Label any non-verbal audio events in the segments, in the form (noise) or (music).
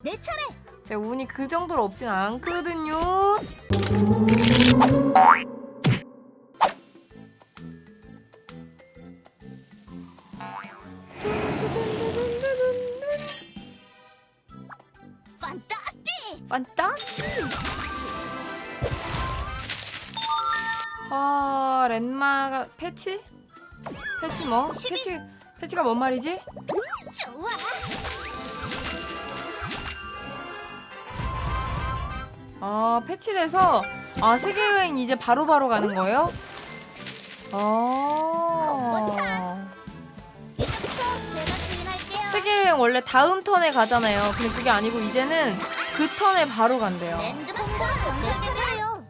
내 차례. 제 운이 그 정도로 없진 않거든요. 판타스틱. 판타스틱! 아, 렌마가 패치? 패치 뭐? 패치 패치가 뭔 말이지? 좋아. 아, 패치돼서 아, 세계 여행 이제 바로바로 가는 거예요? 아. 찬스. 이제부터 제가 주인할게요. 세계 여행 원래 다음 턴에 가잖아요. 근데 그게 아니고 이제는 그 턴에 바로 간대요. 음성되세요.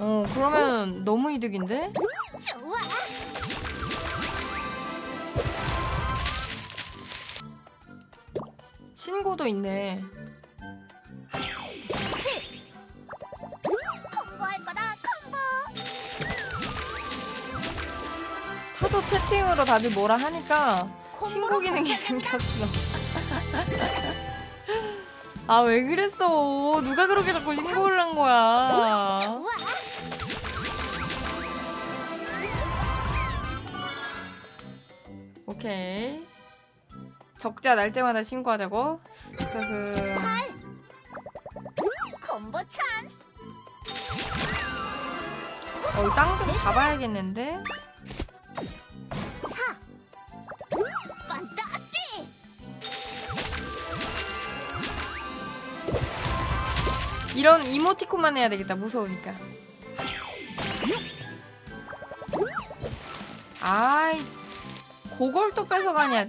어, 그러면 너무 이득인데? 좋아. 신고도 있네. 채팅으로 다들 뭐라 하니까 신고 기능이. 생겼어. 아, 왜 그랬어? 누가 그렇게 자꾸 신고를 한 거야? 오케이. 적자 날 때마다 신고하자고. 그 콤보 찬스. 어, 땅 좀 잡아야겠는데. 이런 이모티콘만 해야 되겠다. 무서우니까. 아이, 그걸 또 뺏어가냐.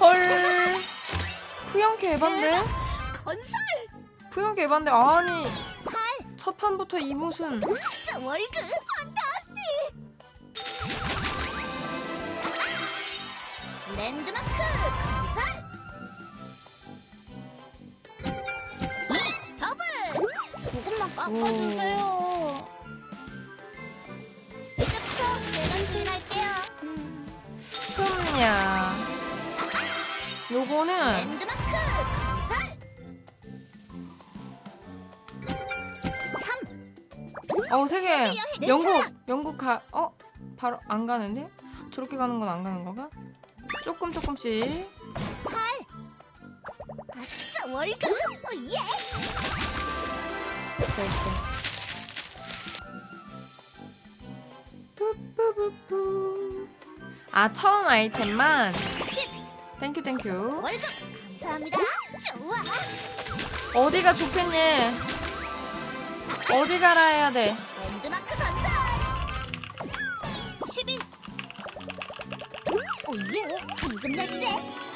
헐. 푸영캐 에반데? 푸영캐 에반데 아니 8. 첫 판부터 이 무슨 판타스틱. 랜드마크 깎아주세요. 이제부터 제가 주인할게요. 흠냐. 요거는 랜드마크. 3. 어 세계 내 영국. 영국 가 어? 바로 안 가는데? 저렇게 가는 건 안 가는 건가? 조금 조금씩 8. 아싸 월급. 어, 예. 됐어. 뿌뿌뿌뿌. 아 처음 아이템만 10. 땡큐 땡큐. 어디가 좋겠니? 어디 가라 해야 돼? 랜드마크 건설. 11. 오예. 방금 날씨.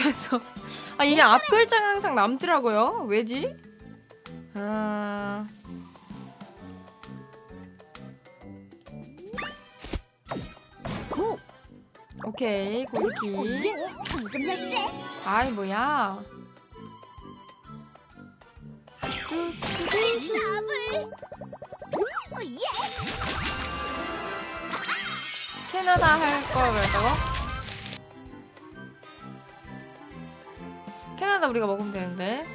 용영국에서 아 이게 앞 글자가 항상 남더라고요. 왜지? 아 구. 오케이. 방금 날씨. 아이 뭐야? 더블. 오 예. 캐나다 할걸 그랬다고? 우리가 먹으면 되는데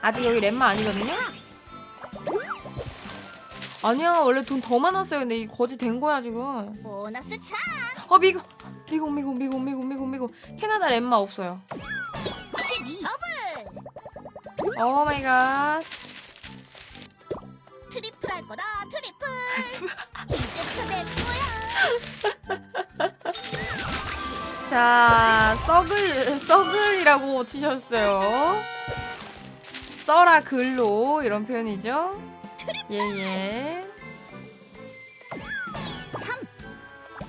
아직 여기 렘마 아니거든요? 아니야 원래 돈 더 많았어요 근데 이 거지 된 거야 지금 보너스 찬. 어 미국 미국 미국 미국 미국 미국 미국 캐나다 렘마 없어요 12. 더블. 오 마이 갓 트리플 할 거다 트리플. (laughs) 이제부터 내 거야. (laughs) 자, 썩을, 썩을이라고 치셨어요. 써라 글로 이런 표현이죠. 예, 예. 3.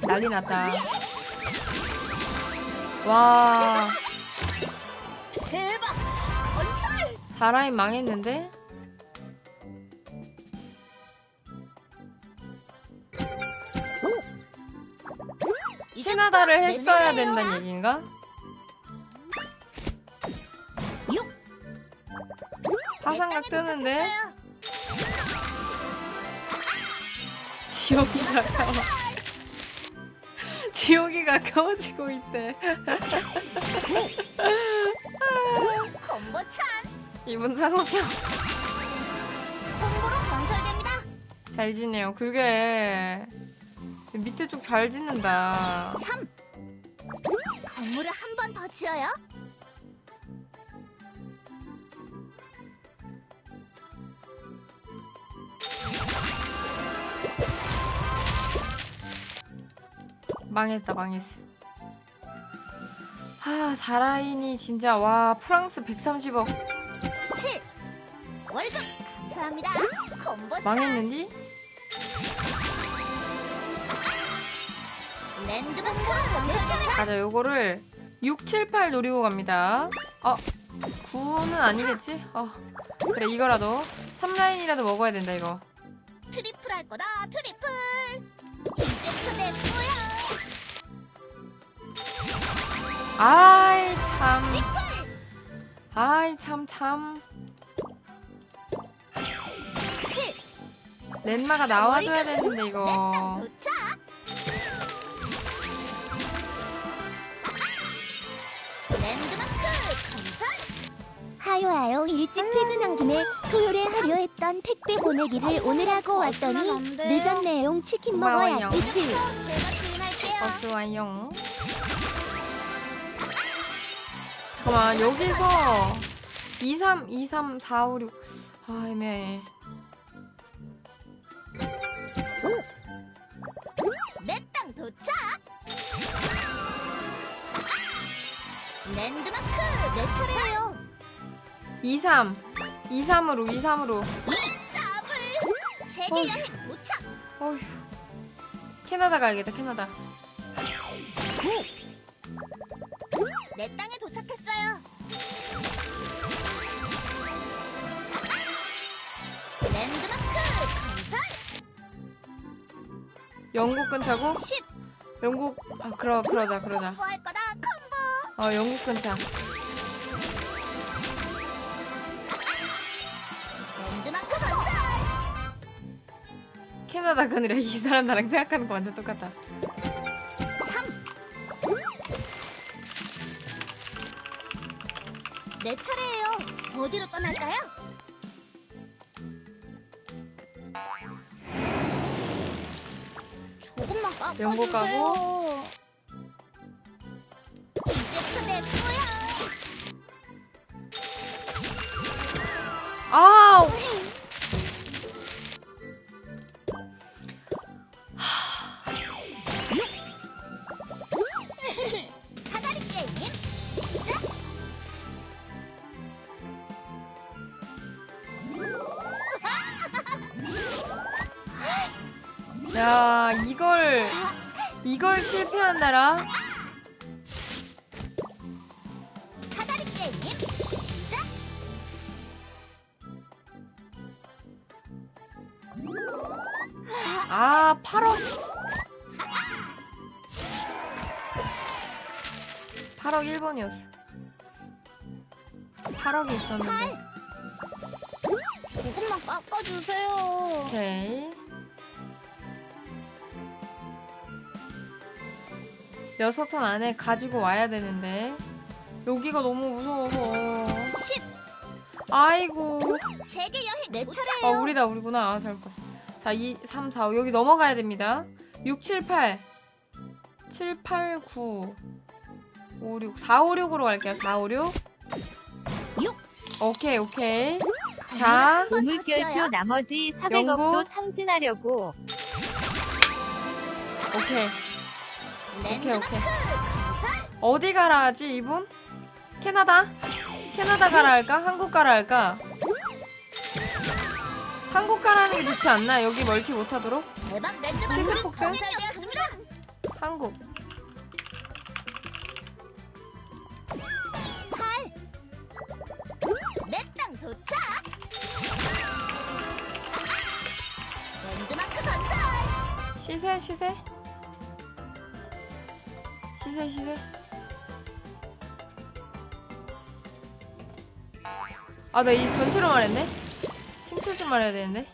난리 났다. 와! 다라인 망했는데? 캐나다를 내 했어야. 된다는 얘기인가? 육. 화상각 뜨는데. 지옥이 가까워 지옥이 가까워지고 있대 콤보 찬스! 이분 콤보로 건설됩니다. 잘 지내요 그게 밑에 쪽 잘 짓는다 3. 건물을 한 번 더 지어요. 망했다 망했어 하 사라인이 진짜 와 프랑스 130억 7. 월급 감사합니다. 콤보 찬스! 망했는디? 가자 요거를 6, 7, 8 노리고 갑니다. 어 9는 아니겠지? 어 그래 이거라도. 3라인이라도 먹어야 된다 이거. 트리플 할 거다 트리플. 이제부터 내 거야. 아이 참. 아이 참참. 7 렌마가 나와줘야 되는데 이거 하요하요 일찍 퇴근한 김에 토요일에 하려 했던 택배 보내기를 오늘 하고 왔더니 안 돼요. 늦었네용 치킨 고마워요. 먹어야지. 치. 이제부터 제가 주문할게요. 버스 와용 잠깐만 여기서 2, 3, 2, 3, 4, 5, 6 아, 애매해 내 땅 도착! 랜드마크! 내 차례예요 2, 3 2, 3으로 2, 3으로. 이 더블 세계. 여행 어휴. 캐나다 가야겠다 캐나다. 내 땅에 도착했어요. 랜드마크 건설 영국 근처고? 10 영국 아 그러 그러자 그러자. 거다 콤보. 어 영국 근처 캐나다 가느라 이 사람 나랑 생각하는 거 완전 똑같다 3 내 차례예요. 어디로 떠날까요? 조금만 깎아주세요. 영국 가고. 이걸 실패한다라. 사다리 게임 시작. 아 8억 8억 1번이었어. 8억이 있었는데. 조금만 깎아주세요. 오케이 여섯 턴 안에 가지고 와야 되는데. 여기가 너무 무서워서. 10 아이고. 세계 여행 내 아 차례예요. 우리다 우리구나. 아 잘못 봤어 자 2, 3, 4, 5 여기 넘어가야 됩니다. 6, 7, 8 7, 8, 9 5, 6 4, 5, 6으로 갈게요. 4, 5, 6 육. 오케이 오케이. 자 우물결표 나머지 400억도 영국. 탕진하려고. 오케이 오케이 오케이 어디 가라 하지 이분? 캐나다? 캐나다 가라 할까? 한국 가라 할까? 한국 가라는 게 좋지 않나? 여기 멀티 못하도록? 시스 폭탄? 한국 시세 시세 시세 시세? 아 나 이 전체로 말했네? 팀체 좀 말해야 되는데?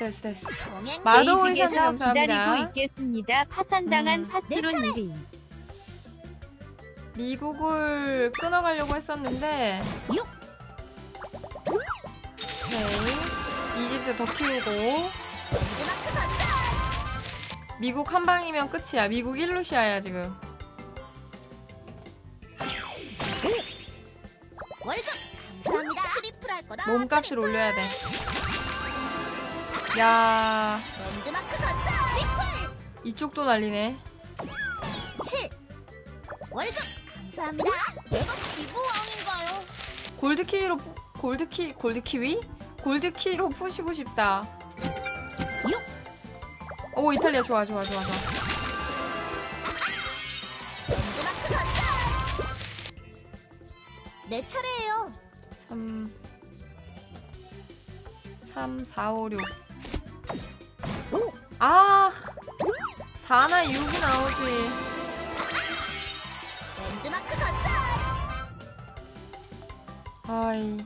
됐어 됐어. 게이득에서 감사합니다. 기다리고 있겠습니다. 파산당한 음. 파스론 1위. 미국을 끊어가려고 했었는데. 육. 오케이. 이집트 더 키우고 미국 한 방이면 끝이야. 미국 일루시아야 지금. 월급! 감사합니다. 트리플 할 거다. 몸값을 올려야 돼. 야. 랜드마크 이쪽도 난리네. 7 월급! 감사합니다. 내가 기부왕인가요? 골드 키위로 푸- 골드 키 골드 키위? 골드 키로 푸시고 싶다. 오 이탈리아 좋아 좋아 좋아 좋아. 내 차례예요. 3 3 4 5 6 아! 4나 6이 나오지. 랜드마크 던져 아이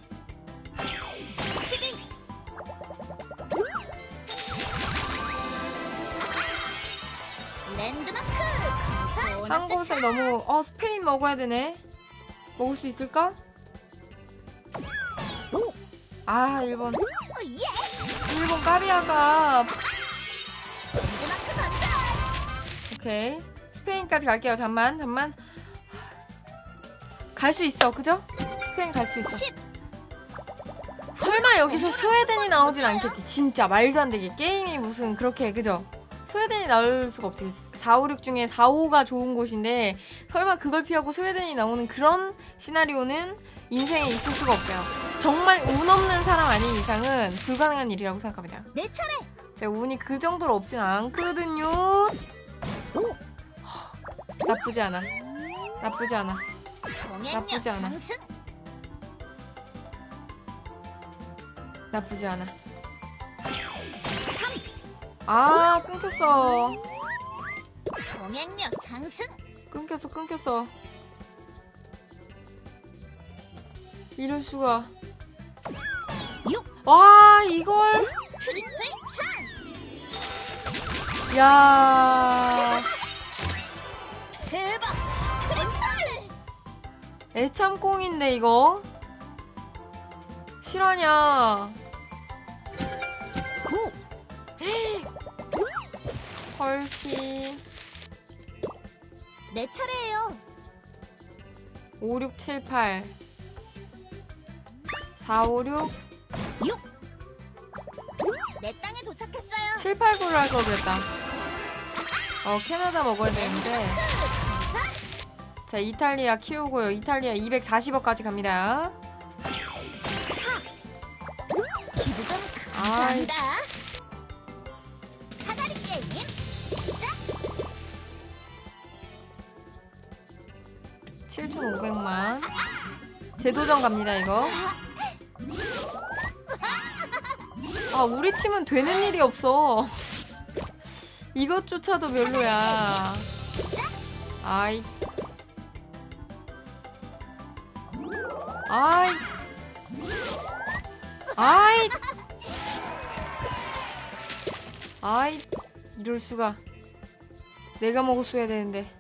한 보너스 곳에 찬스. 너무 어 스페인 먹어야 되네. 먹을 수 있을까? 아 일본. 어, 예! 일본 까비아가. 오케이. 스페인까지 갈게요 잠만 잠만. 갈 수 있어 그죠? 스페인 갈 수 있어. 10 설마 여기서 스웨덴이 나오진 않겠지? 진짜 말도 안 되게 게임이 무슨 그렇게 그죠? 스웨덴이 나올 수가 없지 4, 5, 6 중에 4, 5가 좋은 곳인데 설마 그걸 피하고 스웨덴이 나오는 그런 시나리오는 인생에 있을 수가 없어요. 정말 운 없는 사람 아닌 이상은 불가능한 일이라고 생각합니다. 내 차례! 제가 운이 그 정도로 없진 않거든요. 허, 나쁘지 않아. 나쁘지 않아. 나쁘지 않아. 나쁘지 않아. 아 끊겼어. 동행력 상승 끊겼어 끊겼어. 이럴 수가. 6와 이걸. 트리플 찬스 야 대박 트리플 애참꽁인데 이거. 실화냐? 9 헐키. 내 차례예요. 5, 6, 7, 8 4, 5, 6 6 내 땅에 도착했어요. 7, 8, 9를 할걸 그랬다. 어 캐나다 먹어야 되는데. 자 이탈리아 키우고요. 이탈리아 240억까지 갑니다. 기부금 감사합니다 7,500만. 재도전 갑니다 이거. 아 우리 팀은 되는 일이 없어. 이것조차도 별로야. 아이. 아이. 아이. 아이. 이럴 수가. 내가 먹었어야 되는데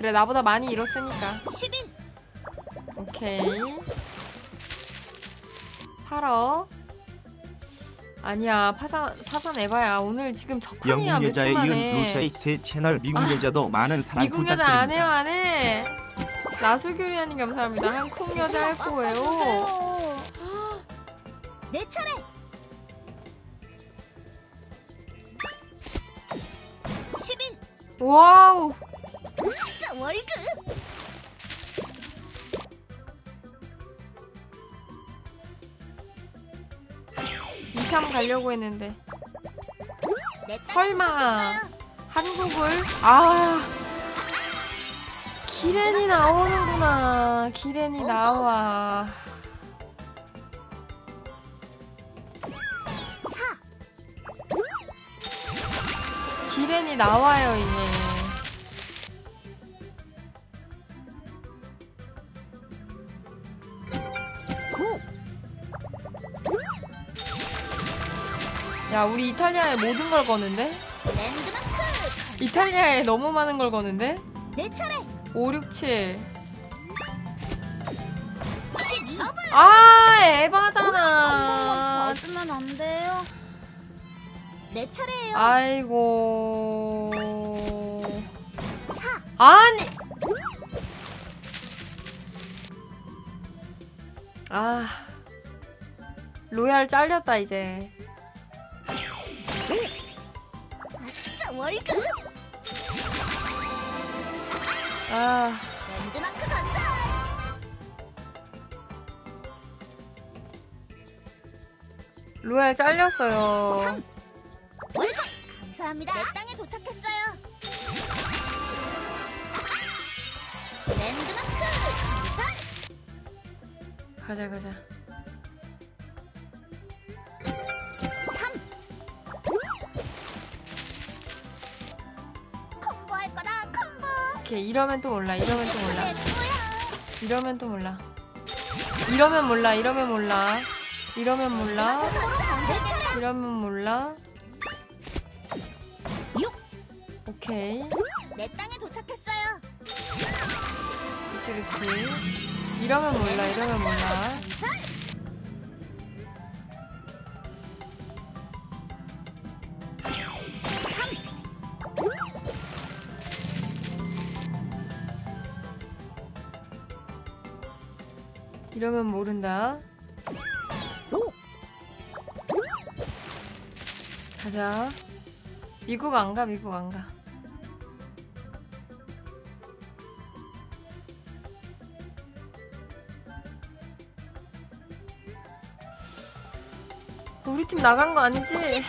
그래 나보다 많이 잃었으니까 11 오케이 팔어 아니야 파산 파산 에바야 오늘 지금 첫 판이야 영국 며칠 여자에 이은 만에 루사의 새 채널 미국 아, 여자도 많은 사랑 미국 여자 안 해요 부탁드립니다. 안 해. 나수교리아님 감사합니다. 한국 여자 할 거예요. (gasps) 내 차례 11 와우. 월급 2, 3 가려고 했는데 설마. 한국을 아 기렌이 나오는구나. 기렌이 나와. 기렌이 나와요 이게. 야 우리 이탈리아에 모든 걸 거는데? 랜드마크 이탈리아에 너무 많은 걸 거는데? 내 차례 5, 6, 7. 12아 에바잖아. 봐주면 안 돼요 내 차례예요 아이고. 4 아니. 아. 로얄 잘렸다 이제. 월급? 아. 랜드마크 건설! 로얄 잘렸어요. 월급! 감사합니다. 내 땅에 도착했어요. 랜드마크 건설! 가자 가자. 오케이 이러면 또 몰라. 이러면 또 몰라. 이러면 또 몰라. 이러면 몰라. 이러면 몰라. 이러면 몰라. 내 차례 이러면 몰라. 6 오케이. 내 땅에 도착했어요 그치 그치. 이러면 몰라. 이러면 몰라. 이러면 모른다. 가자. 미국 안 가, 미국 안 가. 우리 팀 나간 거 아니지?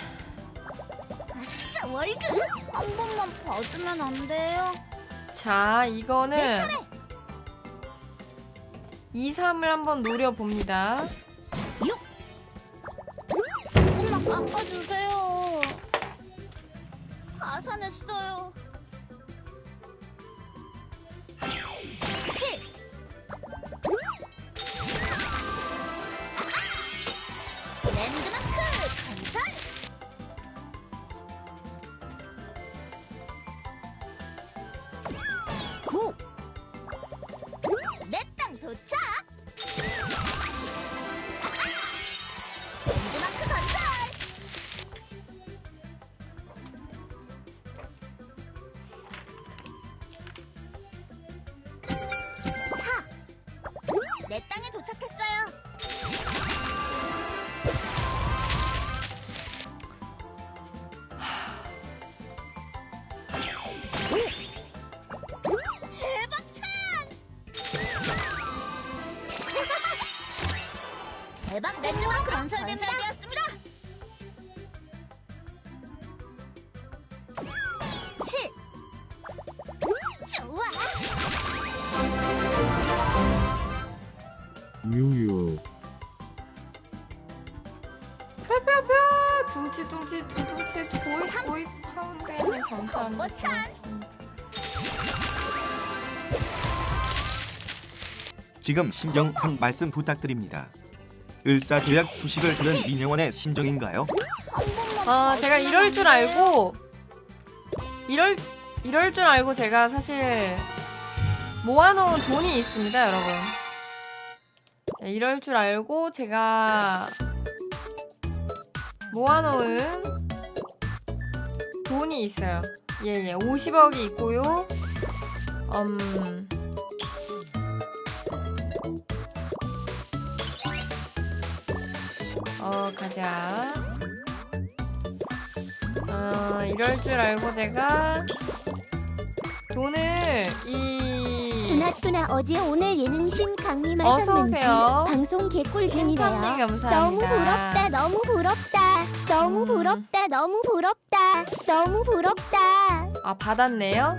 아싸 월급 한 번만 봐주면 안 돼요 자, 내 이거는 차례 2, 3을 한번 노려봅니다. 6 조금만 깎아주세요 랜드마크 건설되었습니다. 7 좋아. 유유. 펴펴펴 둥치둥치 두둥치 보이 보이 파운데는 감사합니다. 콤보 찬스. 지금 심정 한 말씀 부탁드립니다. 을사조약 수식을 들은 민영원의 심정인가요? 한 번만 아 제가 이럴 안 줄? 알고 이럴 이럴 줄 알고 제가 사실 모아놓은 돈이 있습니다, 여러분. 네, 이럴 줄 알고 제가 모아놓은 돈이 있어요. 예예, 50억이 있고요. 음. 가자. 어, 이럴 줄 알고 제가 돈을 이 두나두나 어제 오늘 예능신 어서 강림하셨는지 오세요. 방송 개꿀잼이네요. 감사합니다. 너무 부럽다, 너무 부럽다, 너무 음. 부럽다, 너무 부럽다, 너무 부럽다. 아 받았네요.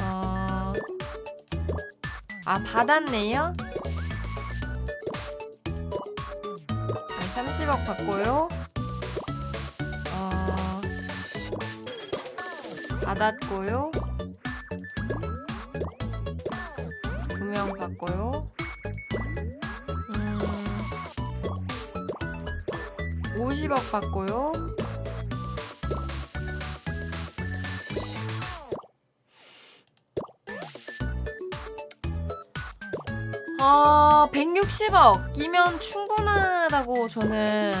어, 아 받았네요. 네, 30억 받고요. 어, 받았고요. 두명 받고요. 음, 50억 받고요. 아, 160억 이면 충분 하다고 저는